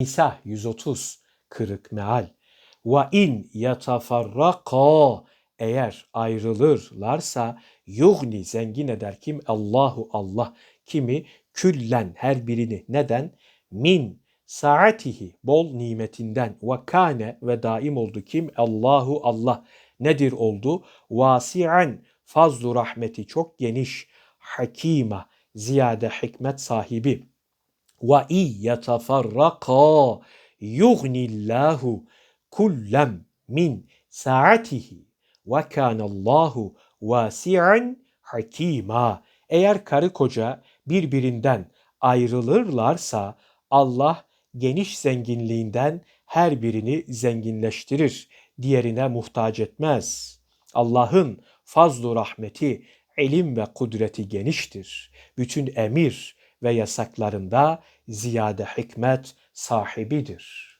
Nisa 130 kırık meal. Ve in yatafarraka eğer ayrılırlarsa yugni zengin eder kim? Allahu Allah. Kimi? Küllen her birini. Neden? Min saatihi bol nimetinden ve kane ve daim oldu kim? Allahu Allah. Nedir oldu? Vasi'an fazlu rahmeti çok geniş. Hakima ziyade hikmet sahibi. Ve i yetafarraka yugnillahu kullem min saatihi ve kanallahu vasi'an hakima. Eğer karı koca birbirinden ayrılırlarsa Allah geniş zenginliğinden her birini zenginleştirir, diğerine muhtaç etmez. Allah'ın fazlu rahmeti, ilim ve kudreti geniştir. Bütün emir ve yasaklarında ziyade hikmet sahibidir.